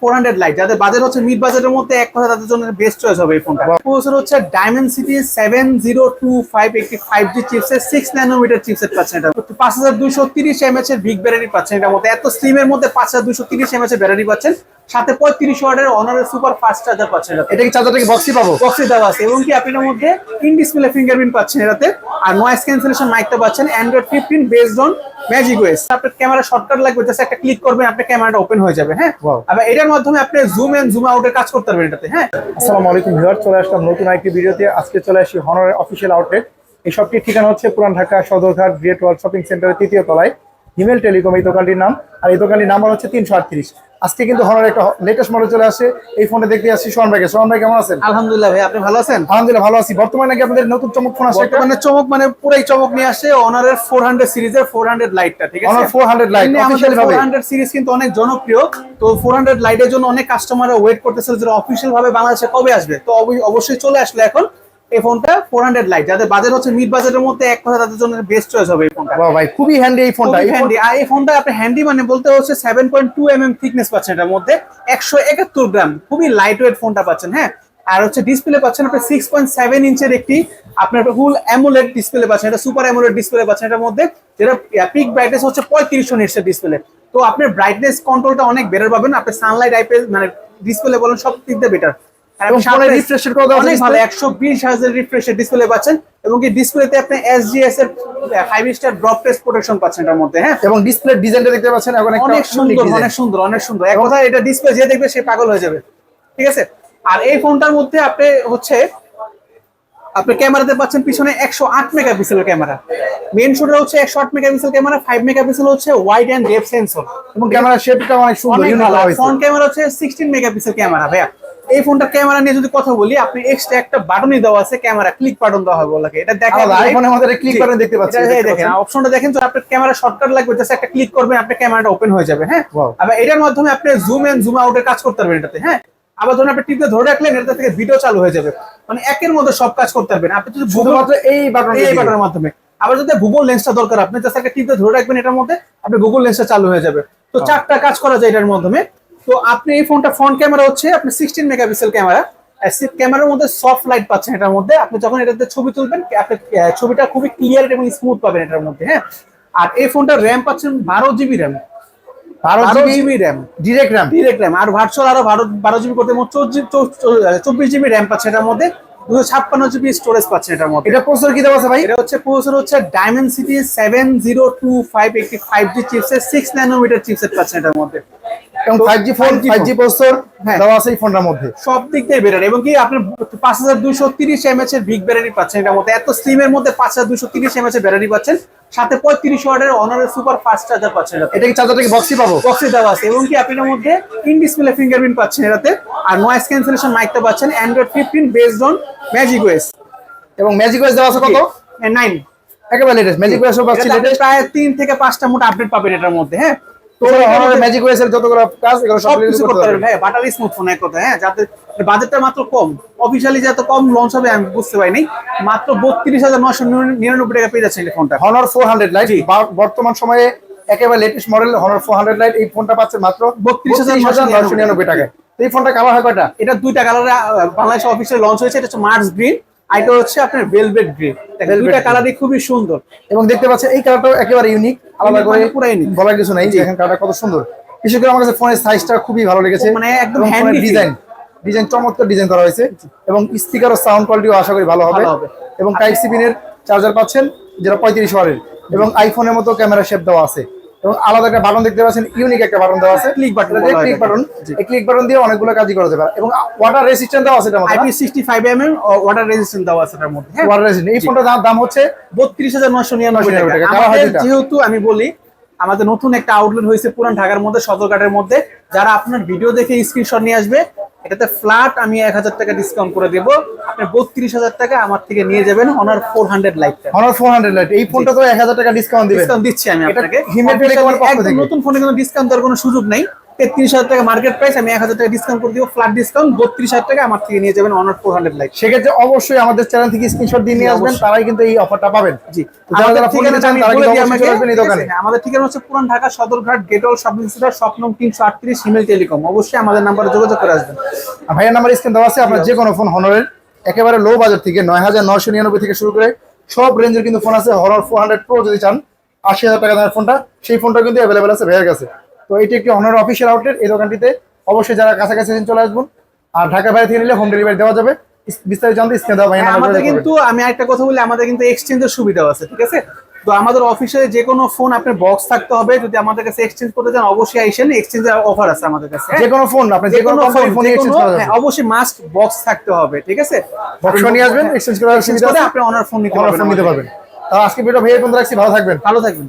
Four hundred lite যাদের budget হচ্ছে mid বাজেটের মধ্যে এক কথা তাদের জন্য বেস্ট চয়েস হবে এই ফোনটা প্রসেসর হচ্ছে Dimensity seven zero two five একটি ফাইভ জি চিপসের সিক্স ন্যানোমিটার চিপসেট পাচ্ছেন এটা। পাঁচ হাজার দুইশো তিরিশ এমএচ এর বিগ ব্যাটারি পাচ্ছেন এটার মধ্যে। এত স্লিমের মধ্যে পাঁচ হাজার দুইশো তিরিশ এমএচ এর ব্যাটারি পাচ্ছেন। সাথে পঁয়ত্রিশ ওয়ার্ডের অনারের সুপার ফাস্ট চার্জার পাচ্ছেন এটা কি চার্জারটা কি বক্সই পাবো? বক্সে দেওয়া আছে এবং কি আপনি এর মধ্যে ইন ডিসপ্লে ফিঙ্গারপ্রিন্ট পাচ্ছেন এটাতে। আর নয়েজ ক্যান্সেলেশন মাইকটা পাচ্ছেন Android fifteen based on magic OS আপনার ক্যামেরা শর্টকাট লাগবে জাস্ট একটা ক্লিক করবেন আপনার ক্যামেরাটা ওপেন হয়ে যাবে হ্যাঁ. আবার এটার মাধ্যমে আপনি জুম এন্ড জুম আউটের কাজ করতে পারবেন এটাতে হ্যাঁ? আসসালামু আলাইকুম ভিউয়ার চলে আসলাম নতুন একটি ভিডিওতে। আজকে চলে আসি হনারের অফিসিয়াল আউটলেট এই শপটির ঠিকানা হচ্ছে Puran Dhaka Sadarghat great world shopping সেন্টারের তৃতীয় তলায়। হিমেল টেলিকম এই দোকানটির নাম। আর এই দোকানটির নাম্বার হচ্ছে তিনশো আটত্রিশ। আজকে কিন্তু হনারের একটা লেটেস্ট মডেল চলে আসে। এই ফোনটা দেখতে আসছি সোহান ভাইকে। সোহান ভাই কেমন আছেন? আলহামদুলিল্লাহ ভাই আপনি ভালো আছেন? আলহামদুলিল্লাহ ভালো আছি। বর্তমানে নাকি আপনাদের নতুন চমক ফোন একটা বর্তমানে চমক মানে পুরাই চমক নিয়ে আসে অনারের ফোর হান্ড্রেড সিরিজের ফোর হান্ড্রেড লাইটটা ঠিক আছে? 400 Lite, officially ভাবে। ফোর হান্ড্রেড সিরিজ কিন্তু অনেক জনপ্রিয়। তো ফোর হান্ড্রেড লাইটের জন্য অনেক কাস্টমাররা ওয়েট করতেছিল যে অফিসিয়াল ভাবে বাংলাদেশে কবে আসবে। তো অবৈ- অবশ্যই চলে আসলো এখন। এই ফোনটা ফোর হান্ড্রেড লাইট যাদের বাজেট হচ্ছে মিড বাজেটের মধ্যে এক কথা তাদের জন্য বেস্ট চয়েস হবে এই ফোনটা। বাহ ভাই খুবই হ্যান্ডি এই ফোনটা। খুবই handy। আর এই ফোনটা আপনি হ্যান্ডি মানে বলতে হচ্ছে seven point two M M thickness পাচ্ছেন এটার মধ্যে। একশো একাত্তর গ্রাম খুবই লাইট ওয়েট ফোনটা পাচ্ছেন হ্যাঁ? আর হচ্ছে ডিসপ্লে পাচ্ছেন আপনি সিক্স পয়েন্ট সেভেন ইঞ্চের একটি আপনার ফুল অ্যামোলেড ডিসপ্লে পাচ্ছেন। এটা সুপার অ্যামোলেড ডিসপ্লে পাচ্ছেন এটার মধ্যে। যেটা পিক ব্রাইটনেস হচ্ছে পঁয়ত্রিশশো নিটসের ডিসপ্লে তো আপনার ব্রাইটনেস কন্ট্রোলটা অনেক বেটার পাবেন। আপনি সানলাইট আইপিএস মানে ডিসপ্লে বলেন সব দিক দিয়ে বেটার এবং ফোনের refresh rate অনেক ভালো display? একশো বিশ হাজার রিফ্রেশের ডিসপ্লে পাচ্ছেন এবং কি ডিসপ্লেতে আপনি এসজিএস এর five star drop test protection পাচ্ছেন এটার মধ্যে হ্যাঁ। এবং ডিসপ্লে ডিজাইনটা দেখতে পাচ্ছেন এখন অনেক সুন্দর অনেক সুন্দর অনেক সুন্দর। এক কথা এটা ডিসপ্লে যে দেখবে সে পাগল হয়ে যাবে ঠিক আছে? আর এই ফোনটার মধ্যে আপনি হচ্ছে আপনি ক্যামেরাতে পাচ্ছেন পিছনে একশো আট মেগাপিক্সেলের ক্যামেরা। মেন শুটার হচ্ছে একশো আট মেগাপিক্সেল ক্যামেরা ফাইভ মেগাপিক্সেল হচ্ছে ওয়াইড অ্যান্ড ডেপ সেন্সর এবং ক্যামেরা শেপটা অনেক সুন্দর। ফ্রন্ট ক্যামেরা হচ্ছে সিক্সটিন মেগাপিক্সেল ক্যামেরা ভাইয়া। এই ফোনটার ক্যামেরা নিয়ে যদি কথা বলি আপনি এক্সট্রা একটা বাটনই দেওয়া আছে ক্যামেরা ক্লিক বাটন দেওয়া হয় বলাকে এটা দেখা আলাদা, iPhone এর মধ্যে click button দেখতে পাচ্ছি, এটা- দেখতে এই দেখেন পাচ্ছেন। অপশনটা দেখেন তো আপনার ক্যামেরা শর্টকাট লাগবে জাস্ট একটা ক্লিক করবেন আপনার ক্যামেরাটা ওপেন হয়ে যাবে হ্যাঁ. আবার এটার মাধ্যমে আপনি জুম এন্ড জুম আউটের কাজ করতে পারবেন এটাতে হ্যাঁ? আবার ধরুন আপনি টিপে ধরে রাখলেন এটা থেকে ভিডিও চালু হয়ে যাবে। মানে একের মধ্যে সব কাজ করতে পারবেন। আপনি যদি শুধুমাত্র এই বাটন এই বাটনের মাধ্যমে। আবার যদি গুগল লেন্সটা দরকার আপনি জাস্ট একটা টিপে ধরে রাখবেন এটার মধ্যে আপনি গুগল লেন্সটা চালু হয়ে যাবে। তো চারটা কাজ করা যায় এটার মাধ্যমে। তো আপনি এই ফোনটা ফ্রন্ট ক্যামেরা হচ্ছে আপনি সিক্সটিন মেগাপিক্সেল ক্যামেরা ক্যামেরার মধ্যে সফট লাইট পাচ্ছেন এটার মধ্যে। আপনি যখন এটাতে ছবি তুলবেন আপনি ছবিটা খুবই ক্লিয়ার এবং স্মুথ পাবেন এটার মধ্যে হ্যাঁ? আর এই ফোনটা র্যাম পাচ্ছেন বারো জিবি র্যাম বারো GB RAM direct RAM direct RAM আর ভার্চুয়াল আরও বারো বারো জিবি করতে মোট চব্বিশ জিবি র্যাম পাচ্ছে এটার মধ্যে। দুশো ছাপ্পান্ন জিবি স্টোরেজ পাচ্ছে এটার মধ্যে। এটা প্রসেসর কি দেওয়া আছে ভাই? এটা হচ্ছে প্রসেসর হচ্ছে Dimensity seven zero two five একটি ফাইভ জি চিপসের সিক্স ন্যানোমিটার চিপসেট পাচ্ছেন এটার মধ্যে। এবং five G phone 5G five G processor হ্যাঁ। দেওয়া আছে এই ফোনটার মধ্যে। সব দিক দিয়ে বেটার এবং কি আপনার পাঁচ হাজার দুইশো তিরিশ এমএচ এর বিগ ব্যাটারি পাচ্ছেন এটার মধ্যে। এত স্লিমের মধ্যে পাঁচ হাজার দুইশো তিরিশ এমএচ এর ব্যাটারি পাচ্ছেন। সাথে পঁয়ত্রিশ ওয়ার্ডের অনারের সুপার ফাস্ট চার্জার পাচ্ছেন এটা কি চার্জারটা কি বক্সই পাবো? বক্সে দেওয়া আছে। এবং কি আপনি এটার মধ্যে ইন ডিসপ্লে ফিঙ্গারপ্রিন্ট পাচ্ছেন এটাতে। আর নয়েজ ক্যান্সেলেশন মাইকটা পাচ্ছেন। Android fifteen based on magic OS এবং ম্যাজিক ওয়েস দেওয়া আছে কত? নাইন একেবারে লেটেস্ট ম্যাজিক ওয়েসও পাচ্ছি প্রায় তিন থেকে পাঁচটা মোট আপডেট পাবেন এটার মধ্যে হ্যাঁ। তো তো এটার হনারের মধ্যে- ম্যাজিক ওয়েসের যতগুলো কাজ এগুলো সব সব কিছু কিছু করতে পারবেন। ভাই বাটার স্মুথ এক কথা হ্যাঁ যাতে বাজেটটা মাত্র কম। অফিসিয়ালি যত কম লঞ্চ হবে আমি বুঝতে পারিনি। মাত্র বত্রিশ হাজার নিরানব্বই টাকা পেয়ে যাচ্ছে এই ফোনটা হনার ফোর হান্ড্রেড লাইট বর্তমান সময়ে একেবারে latest model Honor four hundred lite এই ফোনটা পাচ্ছে মাত্র 32,999 নশো নিরানব্বই টাকায়। তো এই ফোনটা কালার হয় কয়টা? এটা দুইটা কালারে বাংলাদেশ অফিসিয়াল লঞ্চ হয়েছে এটা হচ্ছে মার্স গ্রিন এটা হচ্ছে আপনার ভেলভেট গ্রিন Velvet দুইটা। কালারই খুবই সুন্দর। এবং দেখতে পাচ্ছেন এই কালারটাও একেবারে ইউনিক আলাদা করে মানে পুরা unique। বলার কিছু নাই যে এখানে কালারটা কত সুন্দর। বিশেষ করে আমার কাছে ফোনের সাইজটা খুবই ভালো লেগেছে মানে একদম feel। ডিজাইন ডিজাইন চমৎকার ডিজাইন করা হয়েছে এবং স্পিকার ও সাউন্ড কোয়ালিটিও আশা করি ভালো হবে। এবং টাইপ সি পিনের চার্জার পাচ্ছেন যেটা পঁয়ত্রিশ ওয়ারের এবং আইফোনের মতো ক্যামেরা শেপ দেওয়া আছে। আলাদা একটা বাটন দেখতে পাচ্ছেন ইউনিক একটা বাটন দেওয়া আছে। Button বলা ক্লিক বাটন এই ক্লিক বাটন দিয়ে অনেকগুলো কাজই করা যাবে। এবং ওয়াটার রেসিস্ট্যান্ট দেওয়া আছে এটার মধ্যে IP sixty five M M water resistant দেওয়া আছে এটার মধ্যে ওয়াটার রেসিস্ট্যান্ট এই ফোনটার দাম- হচ্ছে বত্রিশ হাজার নশো নিরানব্বই 999 টাকা। আমাদের যেহেতু আমি বলি আমাদের নতুন একটা আউটলেট হয়েছে পুরান ঢাকার মধ্যে সদরঘাটের মধ্যে। যারা আপনার ভিডিও দেখে স্ক্রিনশট নিয়ে আসবে এটাতে ফ্ল্যাট আমি এক হাজার টাকা ডিসকাউন্ট করে দেবো। আপনি বত্রিশ হাজার টাকা আমার থেকে নিয়ে যাবেন Honor four hundred lite Honor four hundred lite এই ফোনটা তো এক হাজার টাকা ডিসকাউন্ট ডিসকাউন্ট দিচ্ছি আমি আপনাকে। নতুন ফোনে কোনো ডিসকাউন্ট দেওয়ার কোনো সুযোগ নেই। তেত্রিশ হাজার টাকা মার্কেট প্রাইস আমি এক হাজার টাকা ডিসকাউন্ট করে দিব ফ্ল্যাট ডিসকাউন্ট বত্রিশ হাজার টাকা আমার থেকে নিয়ে যাবেন অনার ফোর হান্ড্রেড লাইট সেক্ষেত্রে অবশ্যই আমাদের চ্যানেল থেকে স্ক্রিনশট দিয়ে নিয়ে আসবেন তারাই কিন্তু এই অফারটা পাবেন। জি যারা যারা ফোন নিতে চান তারা কিন্তু অবশ্যই আসবেন এই দোকানে। হ্যাঁ, আমাদের ঠিকানা হচ্ছে পুরান ঢাকা সদরঘাট গেটল শপিং সেন্টার স্বপ্নম তিনশো আটত্রিশ হিমেল টেলিকম অবশ্যই আমাদের নাম্বারে যোগাযোগ করে আসবেন। ভাইয়ের নাম্বার স্ক্রিন দেওয়া আছে আপনার যে কোনো ফোন হনরের একেবারে লো বাজার থেকে নয় হাজার নয়শো নিরানব্বই থেকে শুরু করে সব রেঞ্জের কিন্তু ফোন আছে হরর ফোর হান্ড্রেড প্রো যদি চান আশি হাজার টাকা দামের ফোনটা সেই ফোনটা কিন্তু অ্যাভেলেবেল আছে ভাইয়ের কাছে। তো এটি একটি হনর অফিসিয়াল আউটলেট এই দোকানটিতে অবশ্যই যারা কাছাকাছি আছেন চলে আসবেন। আর ঢাকা বাইরে থেকে নিলে হোম ডেলিভারি দেওয়া যাবে। বিস্তারিত জানতে স্ক্রিন দেওয়া ভাইয়ের হ্যাঁ, আমাদের কিন্তু আমি একটা কথা বলি আমাদের কিন্তু এক্সচেঞ্জের সুবিধাও আছে ঠিক আছে? তো আমাদের অফিসে যে কোনো ফোন আপনার বক্স থাকতে হবে। যদি আমাদের কাছে এক্সচেঞ্জ করতে চান অবশ্যই আইসেন এক্সচেঞ্জের অফার আছে আমাদের কাছে হ্যাঁ? যে কোনো ফোন আপনি যে কোনো ফোন এক্সচেঞ্জ কোনো- করা যাবে। হ্যাঁ, অবশ্যই মাস্ট বক্স থাকতে হবে ঠিক আছে? বক্স নিয়ে আসবেন এক্সচেঞ্জ করার সুবিধা আছে। আপনি অনার ফোন নিতে ফোন পারবেন নিতে পারবেন। তাহলে আজকে ভিডিও ভাইয়ের বন্ধু রাখছি ভালো থাকবেন। ভালো থাকবেন।